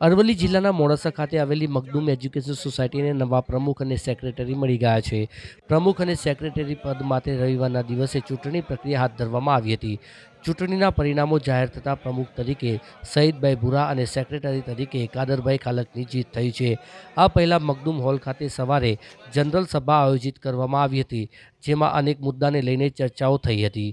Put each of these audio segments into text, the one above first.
અરવલ્લી જિલ્લાના મોડાસા ખાતે આવેલી મગદુમ એજ્યુકેશન સોસાયટીને નવા પ્રમુખ અને સેક્રેટરી મળી ગયા છે. પ્રમુખ અને સેક્રેટરી પદ માટે રવિવારના દિવસે ચૂંટણી પ્રક્રિયા હાથ ધરવામાં આવી હતી. ચૂંટણીના પરિણામો જાહેર થતાં પ્રમુખ તરીકે સઈદભાઈ ભુરા અને સેક્રેટરી તરીકે કાદરભાઈ ખાલકની જીત થઈ છે. આ પહેલાં મખદુમ હોલ ખાતે સવારે જનરલ સભા આયોજિત કરવામાં આવી હતી, જેમાં અનેક મુદ્દાને લઈને ચર્ચાઓ થઈ હતી.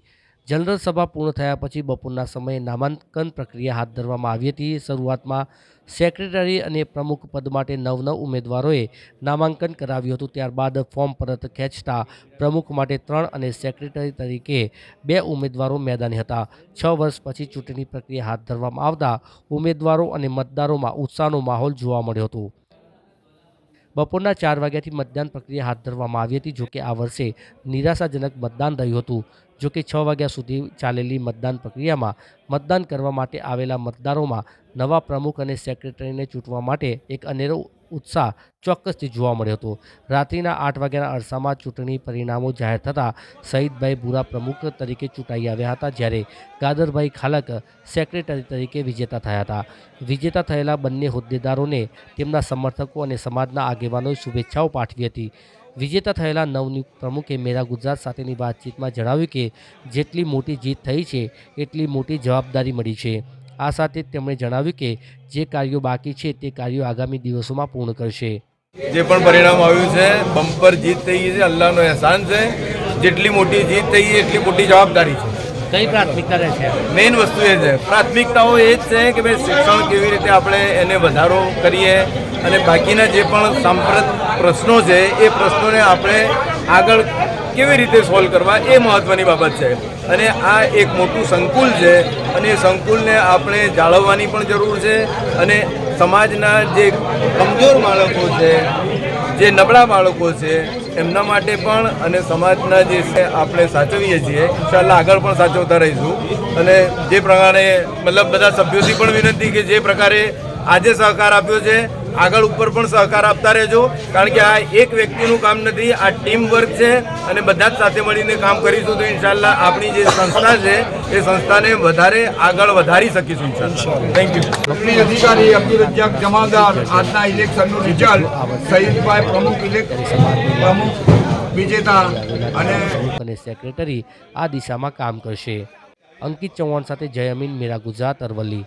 જનરલ સભા પૂર્ણ થયા પછી બપોરના સમયે નામાંકન પ્રક્રિયા હાથ ધરવામાં આવી હતી. શરૂઆતમાં સેક્રેટરી અને પ્રમુખ પદ માટે નવ નવ ઉમેદવારોએ નામાંકન કરાવ્યું હતું. ત્યારબાદ ફોર્મ પરત ખેંચતા પ્રમુખ માટે ત્રણ અને સેક્રેટરી તરીકે બે ઉમેદવારો મેદાને હતા. છ વર્ષ પછી ચૂંટણી પ્રક્રિયા હાથ ધરવામાં આવતા ઉમેદવારો અને મતદારોમાં ઉત્સાહનો માહોલ જોવા મળ્યો હતો. બપોરના ચાર વાગ્યાથી મતદાન પ્રક્રિયા હાથ ધરવામાં આવી હતી, જોકે આ વર્ષે નિરાશાજનક મતદાન રહ્યું હતું. જોકે છ વાગ્યા સુધી ચાલેલી મતદાન પ્રક્રિયામાં મતદાન કરવા માટે આવેલા મતદારોમાં નવા પ્રમુખ અને સેક્રેટરીને ચૂંટવા માટે એક અનેરો ઉત્સાહ ચોક્કસથી જોવા મળ્યો હતો. રાત્રિના આઠ વાગ્યાના અરસામાં ચૂંટણી પરિણામો જાહેર થતાં સઈદભાઈ બુરા પ્રમુખ તરીકે ચૂંટાઈ આવ્યા હતા, જ્યારે ગાદરભાઈ ખાલક સેક્રેટરી તરીકે વિજેતા થયા હતા. વિજેતા થયેલા બંને હોદ્દેદારોને તેમના સમર્થકો અને સમાજના આગેવાનોએ શુભેચ્છાઓ પાઠવી હતી. વિજેતા થયેલા નવનિયુક્ત પ્રમુખે મેરા ગુજરાત સાથેની વાતચીતમાં જણાવ્યું કે જેટલી મોટી જીત થઈ છે, એટલી મોટી જવાબદારી મળી છે. આ સાથે તેમણે જણાવ્યું કે જે કાર્યો બાકી છે, તે કાર્યો આગામી દિવસોમાં પૂર્ણ કરશે. જે પણ પરિણામ આવ્યું છે, બમ્પર જીત થઈ ગઈ છે, અલ્લાહનો અહેસાન છે. જેટલી મોટી જીત થઈ એટલી મોટી જવાબદારી છે. કઈ પ્રાથમિકતા રહેશે મેઇન વસ્તુ એ છે. પ્રાથમિકતાઓ એ જ છે કે ભાઈ શિક્ષણ કેવી રીતે આપણે એને વધારો કરીએ અને બાકીના જે પણ સાંપ્રત પ્રશ્નો છે, એ પ્રશ્નોને આપણે આગળ કેવી રીતે સોલ્વ કરવા એ મહત્ત્વની બાબત છે. અને આ એક મોટું સંકુલ છે અને એ સંકુલને આપણે જાળવવાની પણ જરૂર છે અને સમાજના જે કમજોર બાળકો છે જે નબળા બાળકો છે, એમના માટે પણ અને સમાજના જે છે, આપણે સાચવીએ છીએ. ઇન્શાલ્લાહ આગળ પણ સાચવતા રહીશું. અને જે પ્રમાણે મતલબ બધા સભ્યોથી પણ વિનંતી કે જે પ્રકારે આજે સહકાર આપ્યો છે આગળ ઉપર પણ સહકાર આપતા રહેજો. કારણ કે આ એક વ્યક્તિનું કામ નથી આ ટીમ વર્ક છે અને બધા જ સાથે મળીને કામ કરીશું તો ઇન્શાલ્લાહ આપણી જે સંસ્થા છે એ સંસ્થાને વધારે આગળ વધારી શકીશું ઇન્શાલ્લાહ થેન્ક યુ ચૂંટણી અધિકારી અબ્દુલ રજાક જમાદાર આજના ઇલેક્શનનું રિઝલ્ટ સઈદભાઈ પ્રમુખ ઇલેક્ટ પ્રમુખ વિજેતા અને અને સેક્રેટરી આ દિશામાં કામ કરશે. અંકિત ચૌહાણ સાથે જય અમીન મેરા ગુજરાત અરવલ્લી.